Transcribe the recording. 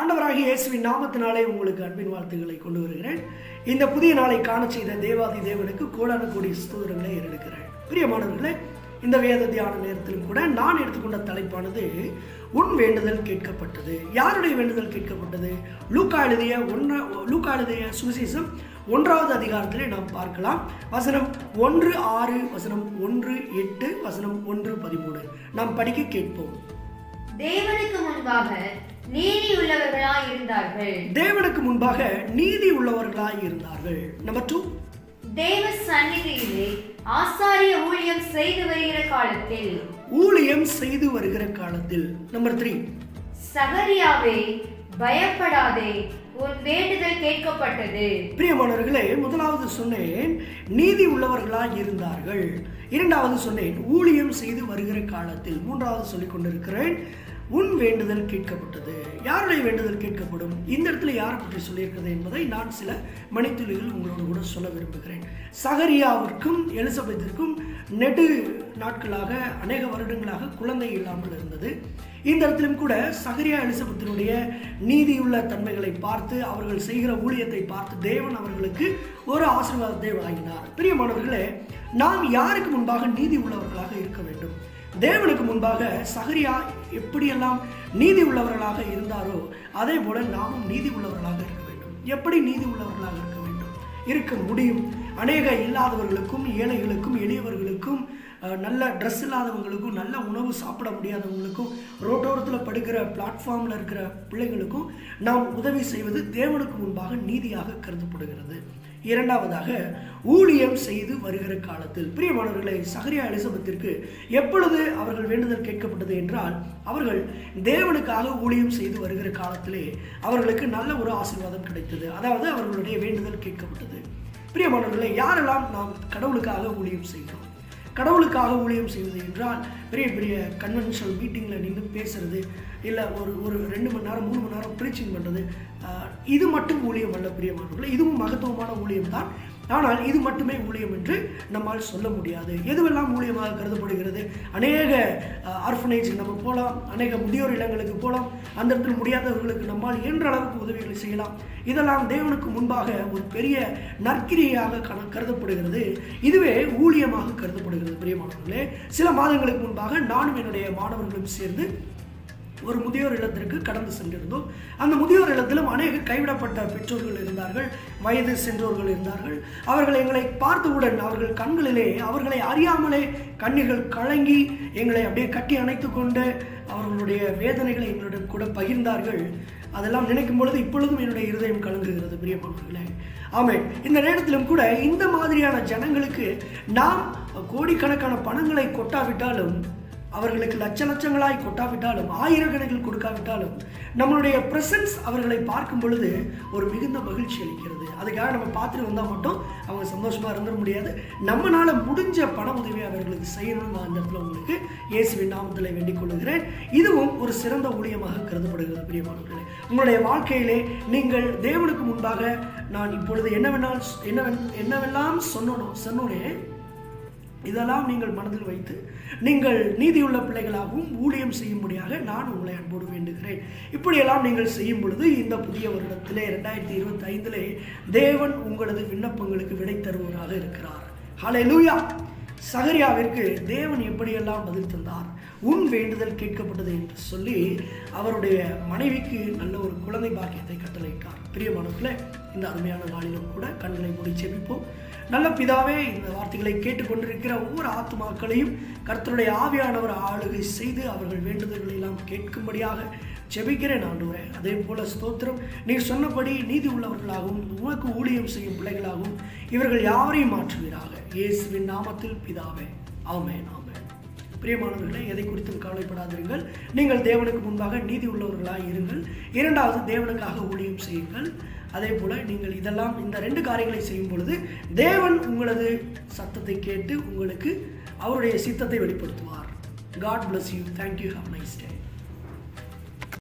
ஆண்டவராக இயேசுவின் நாமத்தினாலே உங்களுக்கு அன்பின் வாழ்த்துக்களை கொண்டு வருகிறேன். இந்த புதிய நாளை காண செய்த தேவாதி தேவனுக்கு கோடான கோடி ஸ்தோத்திரங்களை ஏறெடுக்கிறேன். பிரியமானவர்களே இந்த வேத தியான நேரத்திலும் கூட நான் எடுத்துக்கொண்ட தலைப்பானது உன் வேண்டுதல் கேட்கப்பட்டது. யாருடைய வேண்டுதல் கேட்கப்பட்டது? லூக்கா எழுதிய ஒன்றா லூக்கா எழுதிய சுவிசேஷம் ஒன்றாவது அதிகாரத்திலே நாம் பார்க்கலாம். வசனம் ஒன்று ஆறு வசனம் ஒன்று எட்டு வசனம் ஒன்று பதிமூணு. நாம் படிக்க கேட்போம். தேவனுக்கு முன்பாக நீதி உள்ளவர்களாய் இருந்தார்கள் தேவனுக்கு முன்பாக நீதி உள்ளவர்களாய் இருந்தார்கள் நம்பர் டூ தேவ சந்நிதியிலே ஆசாரிய ஊழியம் செய்து வருகிற காலத்தில். ஊழியம் செய்து வருகிற காலத்தில். நம்பர் த்ரீ சகரியாவே பயப்படாதே உன் வேண்டுதல் கேட்கப்பட்டது. பிரியமானவர்களே முதலாவது சொன்னேன் நீதி உள்ளவர்களாய் இருந்தார்கள் இரண்டாவது சொன்னேன் ஊழியம் செய்து வருகிற காலத்தில். மூன்றாவது சொல்லிக் கொண்டிருக்கிறேன் உன் வேண்டுதல் கேட்கப்பட்டது. யாருடைய வேண்டுதல் கேட்கப்படும்? இந்த இடத்துல யாரை பற்றி சொல்லியிருக்கிறது என்பதை நான் சில மணித்துளிகள் உங்களோடு கூட சொல்ல விரும்புகிறேன். சகரியாவிற்கும் எலிசபெத்திற்கும் நெடு நாட்களாக அநேக வருடங்களாக குழந்தை இல்லாமல் இருந்தது. இந்த இடத்திலும் கூட சகரியா எலிசபெத்தினுடைய நீதியுள்ள தன்மைகளை பார்த்து அவர்கள் செய்கிற ஊழியத்தை பார்த்து தேவன் அவர்களுக்கு ஒரு ஆசீர்வாதத்தை வழங்கினார். பிரியமானவர்களே நாம் யாருக்கு முன்பாக நீதி உள்ளவர்களாக இருக்க வேண்டும்? தேவனுக்கு முன்பாக சகரியா எப்படியெல்லாம் நீதி உள்ளவர்களாக இருந்தாரோ அதே போல நாமும் நீதி உள்ளவர்களாக இருக்க வேண்டும். எப்படி நீதி உள்ளவர்களாக இருக்க வேண்டும்? இருக்க முடியும். அநேக இல்லாதவர்களுக்கும் ஏழைகளுக்கும் எளியவர்களுக்கும் நல்ல ட்ரெஸ் இல்லாதவங்களுக்கும் நல்ல உணவு சாப்பிட முடியாதவங்களுக்கும் ரோட்டோரத்தில் படுக்கிற பிளாட்ஃபார்மில் இருக்கிற பிள்ளைகளுக்கும் நாம் உதவி செய்வது தேவனுக்கு முன்பாக நீதியாக கருதப்படுகிறது. இரண்டாவதாக ஊழியம் செய்து வருகிற காலத்தில். பிரியமானவர்களை சகரியா எலிசபத்திற்கு எப்பொழுது அவர்கள் வேண்டுதல் கேட்கப்பட்டது என்றால் அவர்கள் தேவனுக்காக ஊழியம் செய்து வருகிற காலத்திலே அவர்களுக்கு நல்ல ஒரு ஆசீர்வாதம் கிடைத்தது. அதாவது அவர்களுடைய வேண்டுதல் கேட்கப்பட்டது. பிரியமானவர்களை யாரெல்லாம் நாம் கடவுளுக்காக ஊழியம் செய்கிறோம்? கடவுளுக்காக ஊழியம் செய்வது என்றால் பெரிய பெரிய கன்வென்ஷனல் மீட்டிங்கில் நின்று பேசுறது இல்லை ஒரு ஒரு ரெண்டு மணி நேரம் மூணு மணி நேரம் ப்ரீச்சிங் பண்ணுறது இது மட்டும் ஊழியம் அல்ல பிரியமானவர்களே. இதுவும் மகத்துவமான ஊழியம் தான் ஆனால் இது மட்டுமே ஊழியம் என்று நம்மால் சொல்ல முடியாது. எதுவெல்லாம் ஊழியமாக கருதப்படுகிறது? அநேக ஆர்ஃபனேஜ் நம்ம போகலாம் அநேக முதியோர் இல்லங்களுக்கு போகலாம் அந்த இடத்தில் முடியாதவர்களுக்கு நம்மால் இயன்ற அளவுக்கு உதவிகளை செய்யலாம். இதெல்லாம் தேவனுக்கு முன்பாக ஒரு பெரிய நற்கிரியாக கண கருதப்படுகிறது. இதுவே ஊழியமாக கருதப்படுகிறது பிரியமானவர்களே. சில மாதங்களுக்கு முன்பாக நானும் என்னுடைய மாணவர்களும் சேர்ந்து ஒரு முதியோர் இல்லத்திற்கு கடந்து சென்றிருந்தோம். அந்த முதியோர் இல்லத்திலும் அநேக கைவிடப்பட்ட பெற்றோர்கள் இருந்தார்கள் வயது சென்றோர்கள் இருந்தார்கள். அவர்கள் எங்களை பார்த்தவுடன் அவர்கள் கண்களிலே அவர்களை அறியாமலே கண்ணீர்கள் கலங்கி எங்களை அப்படியே கட்டி அணைத்து கொண்டு அவர்களுடைய வேதனைகளை எங்களுடன் கூட பகிர்ந்தார்கள். அதெல்லாம் நினைக்கும் பொழுது இப்பொழுதும் என்னுடைய இருதயம் கலங்குகிறது பிரியமானவர்களே ஆமென். இந்த நேரத்திலும் கூட இந்த மாதிரியான ஜனங்களுக்கு நாம் கோடிக்கணக்கான பணங்களை கொட்டாவிட்டாலும் அவர்களுக்கு லட்ச லட்சங்களாய் கொட்டாவிட்டாலும் ஆயிரக்கணக்கில் கொடுக்காவிட்டாலும் நம்மளுடைய பிரசன்ஸ் அவர்களை பார்க்கும் பொழுது ஒரு மிகுந்த மகிழ்ச்சி அளிக்கிறது. அதுக்காக நம்ம பார்த்துட்டு வந்தால் மட்டும் அவங்க சந்தோஷமாக இருந்துட முடியாது. நம்மளால் முடிஞ்ச பண உதவியை அவர்களுக்கு செய்யணும்னு நான் இந்த இடத்துல உங்களுக்கு இயேசுவின் நாமத்தில் வேண்டிக் கொள்கிறேன் இதுவும் ஒரு சிறந்த ஊழியமாக கருதப்படுகிறது பிரியமானவர்களே உங்களுடைய வாழ்க்கையிலே நீங்கள் தேவனுக்கு முன்பாக நான் இப்பொழுது என்னவென்னால் என்னவென் என்னவெல்லாம் சொன்னோனோ சொன்னோனே இதெல்லாம் நீங்கள் மனதில் வைத்து நீங்கள் நீதியுள்ள பிள்ளைகளாகவும் ஊழியம் செய்யும்படியாக நான் உங்களை அன்போடு வேண்டுகிறேன். இப்படியெல்லாம் நீங்கள் செய்யும் பொழுது இந்த புதிய வருடத்திலே ரெண்டாயிரத்தி இருபத்தி ஐந்திலே தேவன் உங்களது விண்ணப்பங்களுக்கு விடை தருவராக இருக்கிறார். ஹலே லூயா சகரியாவிற்கு தேவன் எப்படியெல்லாம் பதில் தந்தார்? உன் வேண்டுதல் கேட்கப்பட்டது என்று சொல்லி அவருடைய மனைவிக்கு நல்ல ஒரு குழந்தை பாக்கியத்தை கட்டளையிட்டார். பிரியமானவர்களே இந்த அருமையான நாளிலும் கூட கண்களை மூடி செபிப்போம். நல்ல பிதாவே இந்த வார்த்தைகளை கேட்டுக்கொண்டிருக்கிற ஒவ்வொரு ஆத்துமாக்களையும் கர்த்தருடைய ஆவியானவர் ஆளுகை செய்து அவர்கள் வேண்டுதல்களை எல்லாம் கேட்கும்படியாக ஜெபிக்கிறேன் ஆண்டவரே. அதே போல ஸ்தோத்திரம். நீர் சொன்னபடி நீதி உள்ளவர்களாகவும் உனக்கு ஊழியம் செய்யும் பிள்ளைகளாகவும் இவர்கள் யாவரையும் மாற்றுவீராக. இயேசுவின் நாமத்தில் பிதாவே. ஆமே நாம் பிரியமானவர்களே எதை குறித்தும் கவலைப்படாதீர்கள் நீங்கள் தேவனுக்கு முன்பாக நீதி உள்ளவர்களாக இருங்கள். இரண்டாவது தேவனுக்காக ஊழியம் செய்யுங்கள். அதே போல் நீங்கள் இதெல்லாம் இந்த ரெண்டு காரியங்களை செய்யும் பொழுது தேவன் உங்களது சத்தத்தை கேட்டு உங்களுக்கு அவருடைய சித்தத்தை வெளிப்படுத்துவார். God bless you thank you have nice day